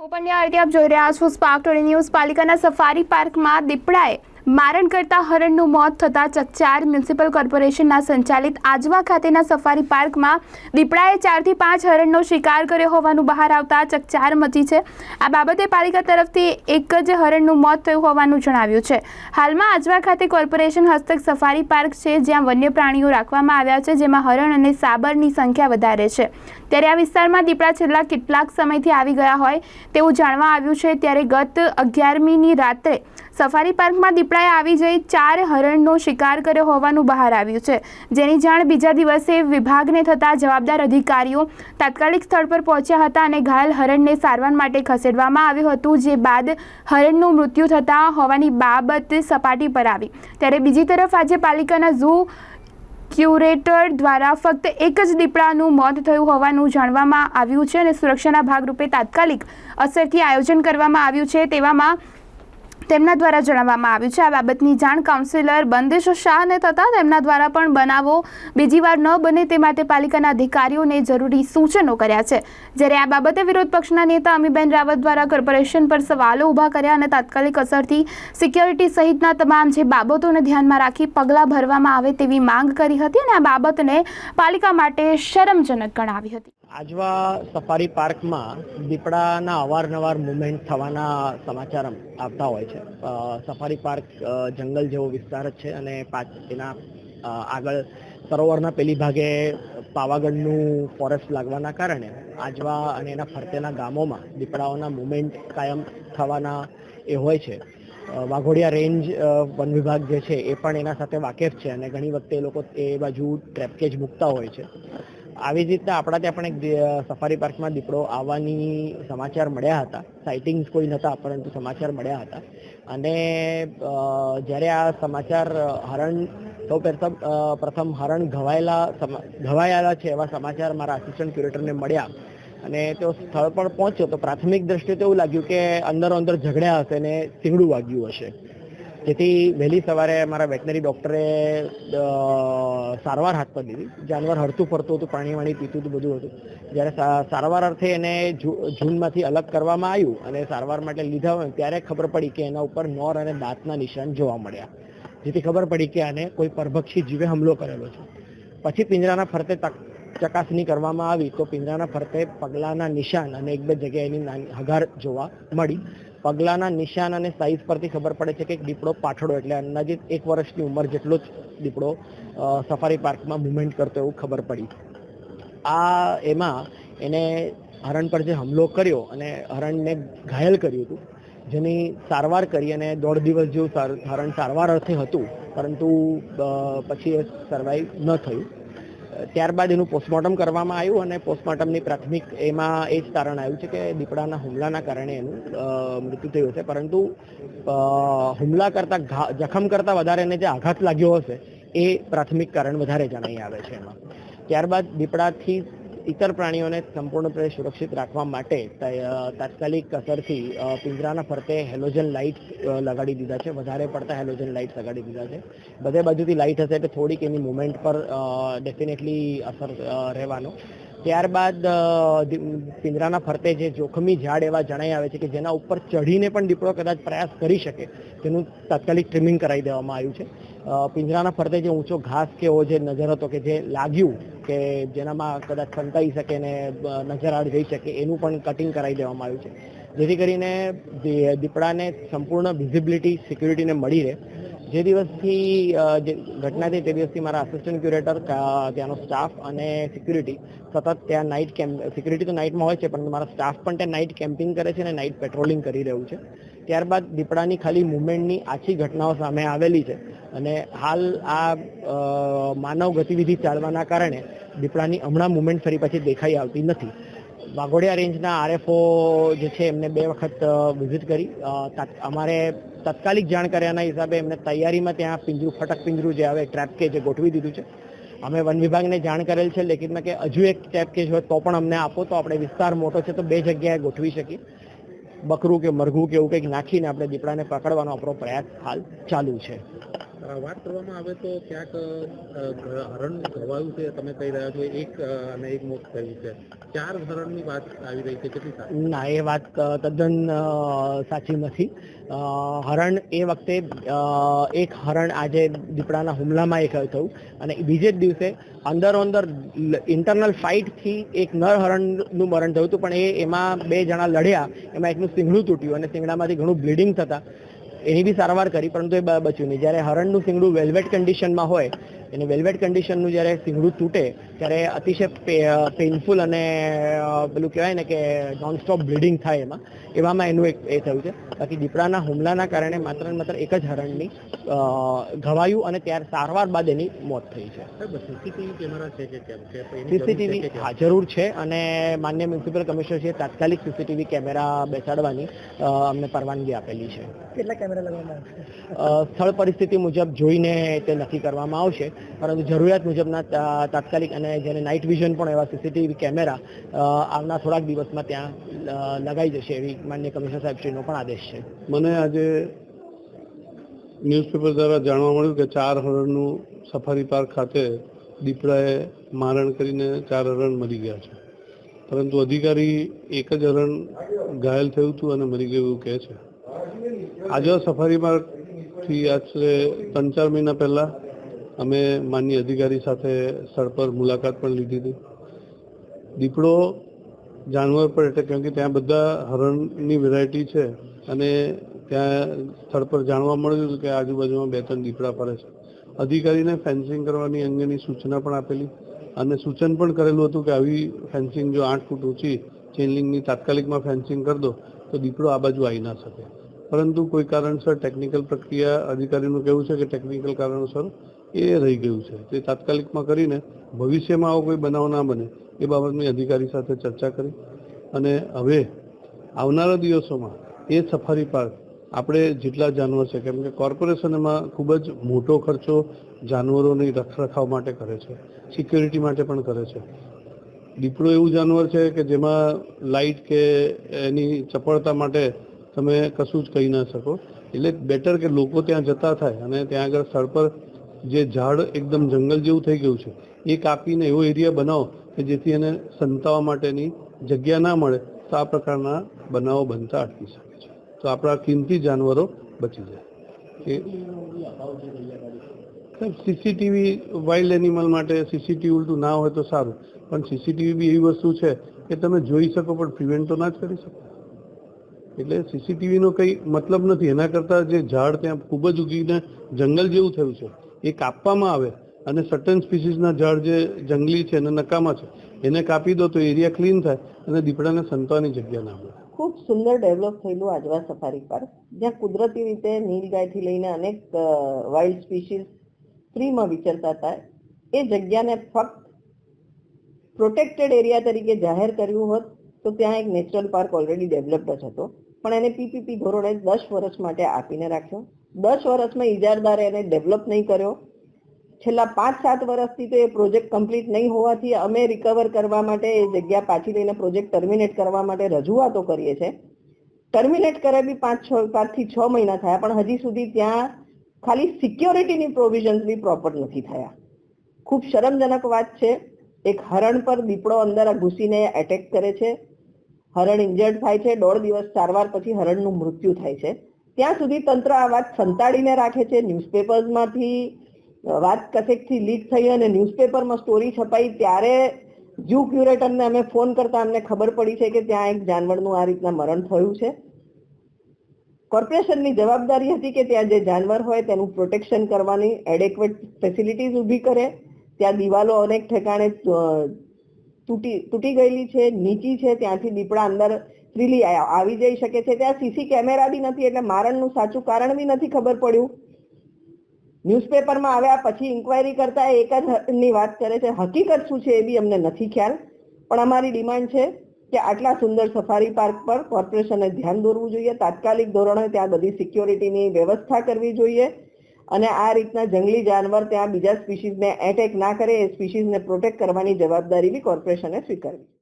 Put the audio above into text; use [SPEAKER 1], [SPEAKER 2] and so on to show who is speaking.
[SPEAKER 1] હું પંડ્યા આરતી આપ જોઈ રહ્યા છો. સ્પાર્ક ટોડી ન્યૂઝ પાલિકાના સફારી પાર્કમાં દીપડાએ મારણ કરતા હરણનું મોત થતાં ચકચાર મ્યુનિસિપલ કોર્પોરેશનના સંચાલિત આજવા ખાતેના સફારી પાર્કમાં દીપડાએ ચારથી પાંચ હરણનો શિકાર કર્યો હોવાનું બહાર આવતા ચકચાર મચી છે. આ બાબતે પાલિકા તરફથી એક જ હરણનું મોત થયું હોવાનું જણાવ્યું છે. હાલમાં આજવા ખાતે કોર્પોરેશન હસ્તક સફારી પાર્ક છે, જ્યાં વન્ય પ્રાણીઓ રાખવામાં આવ્યા છે, જેમાં હરણ અને સાબરની સંખ્યા વધારે છે. ત્યારે આ વિસ્તારમાં દીપડા છેલ્લા કેટલાક સમયથી આવી ગયા હોય તેવું જાણવા આવ્યું છે. ત્યારે ગત અગિયારમીની રાત્રે સફારી પાર્કમાં દીપડાએ આવી જઈ ચાર હરણનો શિકાર કર્યો હોવાનું બહાર આવ્યું છે. જેની જાણ બીજા દિવસે વિભાગને થતાં જવાબદાર અધિકારીઓ તાત્કાલિક સ્થળ પર પહોંચ્યા હતા અને ઘાયલ હરણને સારવાર માટે ખસેડવામાં આવ્યું હતું, જે બાદ હરણનું મૃત્યુ થતાં હોવાની બાબત સપાટી પર આવી. ત્યારે બીજી તરફ આજે પાલિકાના ઝૂ ક્યુરેટર દ્વારા ફક્ત એક જ દીપડાનું મોત થયું હોવાનું જાણવામાં આવ્યું છે અને સુરક્ષાના ભાગરૂપે તાત્કાલિક અસરથી આયોજન કરવામાં આવ્યું છે. તેવામાં તેમના દ્વારા જણાવવામાં આવ્યું છે. આ બાબતની જાણ કાઉન્સિલર બંદેશ શાહને થતાં તેમના દ્વારા પણ બનાવો બીજી વાર ન બને તે માટે પાલિકાના અધિકારીઓને જરૂરી સૂચનો કર્યા છે. જ્યારે આ બાબતે વિરોધ પક્ષના નેતા અમીબેન રાવત દ્વારા કોર્પોરેશન પર સવાલો ઊભા કર્યા અને તાત્કાલિક અસરથી સિક્યોરિટી સહિતના તમામ જે બાબતોને ધ્યાનમાં રાખી પગલાં ભરવામાં આવે તેવી માંગ કરી હતી અને આ બાબતને પાલિકા માટે શરમજનક ગણાવી હતી.
[SPEAKER 2] આજવા સફારી પાર્કમાં દીપડાના અવારનવાર મુવમેન્ટ થવાના સમાચાર આવતા હોય છે. સફારી પાર્ક જંગલ જેવો વિસ્તાર જ છે અને એના આગળ સરોવરના પેલી ભાગે પાવાગઢનું ફોરેસ્ટ લાગવાના કારણે આજવા અને એના ફરતેના ગામોમાં દીપડાઓના મુવમેન્ટ કાયમ થવાના એ હોય છે. વાઘોડિયા રેન્જ વન વિભાગ જે છે એ પણ એના સાથે વાકેફ છે અને ઘણી વખતે એ લોકો એ બાજુ ટ્રેપકેજ મૂકતા હોય છે. આવી જ રીતના આપણા ત્યાં પણ એક સફારી પાર્કમાં દીપડો આવવાની સમાચાર મળ્યા હતા. સાઇટિંગ્સ કોઈ નહોતા પરંતુ સમાચાર મળ્યા હતા. અને જ્યારે આ સમાચાર હરણ, સૌ પ્રથમ પ્રથમ હરણ ઘવાયેલા ઘવાયેલા છે એવા સમાચાર મારા આસિસ્ટન્ટ ક્યુરેટરને મળ્યા. અને તેઓ સ્થળ પર પહોંચ્યો તો પ્રાથમિક દ્રષ્ટિએ તો એવું લાગ્યું કે અંદરો અંદર ઝઘડ્યા હશે ને સીંગડું વાગ્યું હશે. જેથી વહેલી સવારે મારા વેટનરી ડૉક્ટરે સારવાર હાથ પર લીધી. જાનવર હરતું ફરતું હતું, પાણી વાણી પીતું હતું, બધું હતું. જ્યારે સારવાર અર્થે એને જૂનમાંથી અલગ કરવામાં આવ્યું અને સારવાર માટે લીધા હોય ત્યારે ખબર પડી કે એના ઉપર નોર અને દાંતના નિશાન જોવા મળ્યા. જેથી ખબર પડી કે આને કોઈ પરભક્ષી જીવે હુમલો કરેલો છે. પછી પિંજરાના ફરતે ચકાસણી કરવામાં આવી તો પિંજરાના ફરતે પગલાના નિશાન અને એક બે જગ્યાએ એની હગાર જોવા મળી. પગલાના નિશાન અને સાઈઝ પરથી ખબર પડે છે કે દીપડો પાછળો, એટલે અંદાજિત એક વર્ષની ઉંમર જેટલો જ દીપડો સફારી પાર્કમાં મુવમેન્ટ કરતો એવું ખબર પડી. આ એમાં એને હરણ પર જે હુમલો કર્યો અને હરણને ઘાયલ કર્યું હતું, જેની સારવાર કરી અને દોઢ દિવસ જેવું હરણ સારવાર અર્થે હતું, પરંતુ પછી એ સર્વાઈવ ન થયું. ત્યારબાદ એનું પોસ્ટમોર્ટમ કરવામાં આવ્યું અને પોસ્ટમોર્ટમની પ્રાથમિક એમાં એ જ તારણ આવ્યું છે કે દીપડાના હુમલાના કારણે એનું મૃત્યુ થયું હશે. પરંતુ હુમલા કરતા જખમ કરતા વધારે એને જે આઘાત લાગ્યો હશે, એ પ્રાથમિક કારણ વધારે જણાઈ આવે છે એમાં. ત્યારબાદ દીપડાથી ઇતર પ્રાણીઓને સંપૂર્ણપણે સુરક્ષિત રાખવા માટે તાત્કાલિક અસરથી પિંજરાના ફરતે હેલોજન લાઇટ લગાડી દીધા છે. વધારે પડતા હેલોજન લાઇટ લગાડી દીધા છે. બધે બાજુથી લાઇટ હશે એટલે થોડીક એની મુવમેન્ટ પર ડેફિનેટલી અસર રહેવાનો. ત્યારબાદ પિંજરાના ફરતે જે જોખમી ઝાડ એવા જણાઈ આવે છે કે જેના ઉપર ચઢીને પણ દીપડો કદાચ પ્રયાસ કરી શકે, તેનું તાત્કાલિક ટ્રીમિંગ કરાવી દેવામાં આવ્યું છે. પિંજરાના ફરતે જે ઊંચો ઘાસ કે એવો જે નજર હતો કે જે લાગ્યું કે જેનામાં કદાચ સંતાઈ શકે ને નજર આડ જઈ શકે, એનું પણ કટિંગ કરાવી દેવામાં આવ્યું છે. જેથી કરીને દીપડાને સંપૂર્ણ વિઝિબિલિટી સિક્યુરિટીને મળી રહે. જે દિવસથી જે ઘટના થઈ તે દિવસથી મારા આસિસ્ટન્ટ ક્યુરેટર ત્યાંનો સ્ટાફ અને સિક્યુરિટી સતત ત્યાં નાઇટ કેમ્પ સિક્યુરિટી તો નાઇટમાં હોય છે, પરંતુ મારા સ્ટાફ પણ ત્યાં નાઇટ કેમ્પિંગ કરે છે અને નાઇટ પેટ્રોલિંગ કરી રહ્યું છે. ત્યારબાદ દીપડાની ખાલી મુવમેન્ટની આછી ઘટનાઓ સામે આવેલી છે. અને હાલ આ માનવ ગતિવિધિ ચાલવાના કારણે દીપડાની હમણાં મુવમેન્ટ ફરી પાછી દેખાઈ આવતી નથી. વાઘોડિયા રેન્જના આરએફઓ જે છે એમને બે વખત વિઝિટ કરી. અમારે તાત્કાલિક જાણ કર્યાના હિસાબે એમને તૈયારીમાં ત્યાં પિંજરું, ફટક પિંજરું જે આવે, ટ્રેપ કે જે ગોઠવી દીધું છે. અમે વન વિભાગને જાણ કરેલ છે, લેખિતમાં કે હજુ એક ટ્રેપ કેજ હોય તો પણ અમને આપો, તો આપણે વિસ્તાર મોટો છે, તો બે જગ્યાએ ગોઠવી શકીએ. બકરું કે મરઘું કે એવું કંઈક નાખીને આપણે દીપડાને પકડવાનો આપણો પ્રયાસ હાલ ચાલુ છે.
[SPEAKER 3] વાત કરવામાં આવે તો ક્યાંક હરણ ઘવાયું છે, તમે કહી રહ્યા છો, એક અને એક મોત થયું છે. ચાર હરણની વાત આવી રહી છે, કેટલી
[SPEAKER 2] ના, એ વાત તદ્દન સાચી નથી. હરણ એ વખતે એક હરણ આજે દીપડાના હુમલામાં એક થયું અને બીજે જ દિવસે અંદર અંદર ઇન્ટરનલ ફાઇટથી એક નર હરણનું મરણ થયું હતું. પણ એ, એમાં બે જણા લડ્યા. એમાં એકનું સિંગડું તૂટ્યું અને સિંગડામાંથી ઘણું બ્લીડિંગ થતા. એની બી સારવાર કરી પરંતુ એ બ- બચ્યું નહીં. જ્યારે હરણનું સિંગડું વેલ્વેટ કન્ડિશનમાં હોય એને વેલ્વેટ કન્ડિશનનું જ્યારે સિંગડું તૂટે ત્યારે અતિશય પેઇનફુલ અને પેલું કહેવાય ને કે નોન સ્ટોપ બ્લીડિંગ થાય એમાં. એવામાં એનું એક એ થયું છે. બાકી દીપડાના હુમલાના કારણે માત્ર ને માત્ર એક જ હરણની અ, ઘવાયું અને ત્યાર સારવાર બાદ એની મોત થઈ છે.
[SPEAKER 3] સીસીટીવી કેમેરા છે કે કેમ? છે તો એની જરૂર છે
[SPEAKER 2] સીસીટીવી
[SPEAKER 3] કે કેમ?
[SPEAKER 2] હા જરૂર છે અને માન્ય મ્યુનિસિપલ કમિશનરશ્રીએ તાત્કાલિક સીસીટીવી કેમેરા બેસાડવાની અમને પરવાનગી આપેલી છે.
[SPEAKER 4] કેટલા કેમેરા લગાવવામાં આવશે
[SPEAKER 2] સ્થળ પરિસ્થિતિ મુજબ જોઈને તે નક્કી કરવામાં આવશે. પરંતુ જરૂરિયાત મુજબના તાત્કાલિક અને જેને નાઇટ વિઝન પણ એવા સીસીટીવી કેમેરા આવનાર થોડાક દિવસમાં ત્યાં લગાઈ જશે એવી માન્ય કમિશનર સાહેબશ્રીનો પણ આદેશ છે.
[SPEAKER 5] મને આજે ન્યૂઝપેપર દ્વારા જાણવા મળ્યું કે ચાર હરણનું સફારી પાર્ક ખાતે દીપડાએ મારણ કરીને ચાર હરણ મરી ગયા છે. પરંતુ અધિકારી એક જ હરણ ઘાયલ થયું હતું અને મરી ગયું એવું કહે છે. આજે સફારી પાર્કથી આશરે ત્રણ ચાર મહિના પહેલા અમે માન્ય અધિકારી સાથે સ્થળ પર મુલાકાત પણ લીધી હતી. દીપડો જાનવર પર એટલે કેમ કે ત્યાં બધા હરણની વેરાયટી છે અને ત્યાં સ્થળ પર જાણવા મળ્યું કે આજુબાજુમાં બે ત્રણ દીપડા ફરે છે. અધિકારીને ફેન્સિંગ કરવાની અંગેની સૂચના પણ આપેલી અને સૂચન પણ કરેલું હતું કે આવી ફેન્સિંગ જો આઠ ફૂટ ઊંચી ચેનલિંગની તાત્કાલિકમાં ફેન્સિંગ કરી દો તો દીપડો આ બાજુ આવી ના શકે. પરંતુ કોઈ કારણસર ટેકનિકલ પ્રક્રિયા અધિકારીનું કહેવું છે કે ટેકનિકલ કારણોસર એ રહી ગયું છે. તે તાત્કાલિકમાં કરીને ભવિષ્યમાં આવો કોઈ બનાવ ના બને એ બાબતની અધિકારી સાથે ચર્ચા કરી અને હવે આવનારા દિવસોમાં એ સફારી પાર્ક આપણે જેટલા જાનવર છે, કેમ કે કોર્પોરેશન એમાં ખૂબ જ મોટો ખર્ચો જાનવરોની રખરખાવ માટે કરે છે સિક્યોરિટી માટે પણ કરે છે. દીપડો એવું જાનવર છે કે જેમાં લાઇટ કે એની ચપળતા માટે તમે કશું જ કહી ના શકો. એટલે બેટર કે લોકો ત્યાં જતા થાય અને ત્યાં આગળ સ્થળ પર જે ઝાડ એકદમ જંગલ જેવું થઈ ગયું છે, એ કાપીને એવો એરિયા બનાવો કે જેથી એને સંતાવા માટેની જગ્યા ના મળે, તો આ પ્રકારના બનાવો બનતા અટકી શકે છે. તો આપણા કિંમતી જાનવરો બચી જાય. સીસીટીવી વાઇલ્ડ એનિમલ માટે સીસીટીવી ઉલટું ના હોય તો સારું, પણ સીસીટીવી બી એવી વસ્તુ છે કે તમે જોઈ શકો, પણ પ્રિવેન્ટ તો ના જ કરી શકો. એટલે સીસીટીવીનો કંઈ મતલબ નથી. એના કરતાં જે ઝાડ ત્યાં ખૂબ જ ઉગીને જંગલ જેવું થયું છે, એ કાપવામાં આવે અને સર્ટન સ્પીસીસના ઝાડ જે જંગલી છે અને નકામા છે, એને કાપી દો તો એરિયા ક્લીન થાય અને દીપડાને સંતવાની જગ્યા ના મળે.
[SPEAKER 4] ખૂબ સુંદર ડેવલપ થયેલું આજવા સફારી પાર્ક, જ્યાં કુદરતી રીતે નીલગાયથી લઈને અનેક વાઇલ્ડ સ્પીસીસ ફ્રીમાં વિચરતા હતા. એ જગ્યાને ફક્ત પ્રોટેક્ટેડ એરિયા તરીકે જાહેર કર્યું હોત તો ત્યાં એક નેચરલ પાર્ક ઓલરેડી ડેવલપ્ડ જ હતો. પણ એને પીપીપી ધોરણે દસ વર્ષ માટે આપીને રાખ્યો. દસ વર્ષમાં ઇજારદારે એને ડેવલપ નહીં કર્યો. છેલ્લા પાંચ, સાત વર્ષથી તો એ પ્રોજેક્ટ કમ્પ્લીટ નહીં હોવાથી અમે રિકવર કરવા માટે એ જગ્યા પાછી લઈને પ્રોજેક્ટ ટર્મિનેટ કરવા માટે રજૂઆતો કરીએ છીએ ટર્મિનેટ કરે બી પાંચ, છ, પાંચથી છ મહિના થયા, પણ હજી સુધી ત્યાં ખાલી સિક્યોરિટીની પ્રોવિઝન્સ બી પ્રોપર નથી થયા. ખૂબ શરમજનક વાત છે. એક હરણ પર દીપડો અંદર ઘૂસીને એટેક કરે છે. હરણ ઇન્જર્ડ થાય છે, દોઢ દિવસ સારવાર પછી હરણનું મૃત્યુ થાય છે. ત્યાં સુધી તંત્ર આ વાત સંતાડીને રાખે છે, ન્યૂઝપેપર્સમાંથી વાત કશેકથી લીક થઈ અને ન્યૂઝપેપરમાં સ્ટોરી છપાઈ ત્યારે ઝૂ ક્યુરેટરને અમે ફોન કરતા અમને ખબર પડી છે કે ત્યાં એક જાનવરનું આ રીતના મરણ થયું છે. કોર્પોરેશનની જવાબદારી હતી કે ત્યાં જે જાનવર હોય તેનું પ્રોટેક્શન કરવાની, એડેક્વેટ ફેસિલિટીઝ ઊભી કરે, ત્યાં દિવાલો અનેક ઠેકાણે તૂટી તૂટી ગયેલી છે, નીચી છે, ત્યાંથી દીપડા અંદર ફ્રીલી આવી જઈ શકે છે. ત્યાં સીસી કેમેરા બી નથી, એટલે મારણનું સાચું કારણ બી નથી ખબર પડ્યું. ન્યૂઝપેપરમાં આવ્યા પછી ઇન્ક્વાયરી કરતા એક જ ની વાત કરે છે. હકીકત શું છે એ બી અમને નથી ખ્યાલ, પણ અમારી ડિમાન્ડ છે કે આટલા સુંદર સફારી પાર્ક પર કોર્પોરેશને ધ્યાન દોરવું જોઈએ. તાત્કાલિક ધોરણે ત્યાં બધી સિક્યોરિટીની વ્યવસ્થા કરવી જોઈએ. અને આ રીતના જંગલી જાનવર ત્યાં બીજા સ્પીશીઝને એટેક ના કરે એ સ્પીશીઝને પ્રોટેક્ટ કરવાની જવાબદારી બી કોર્પોરેશને સ્વીકારવી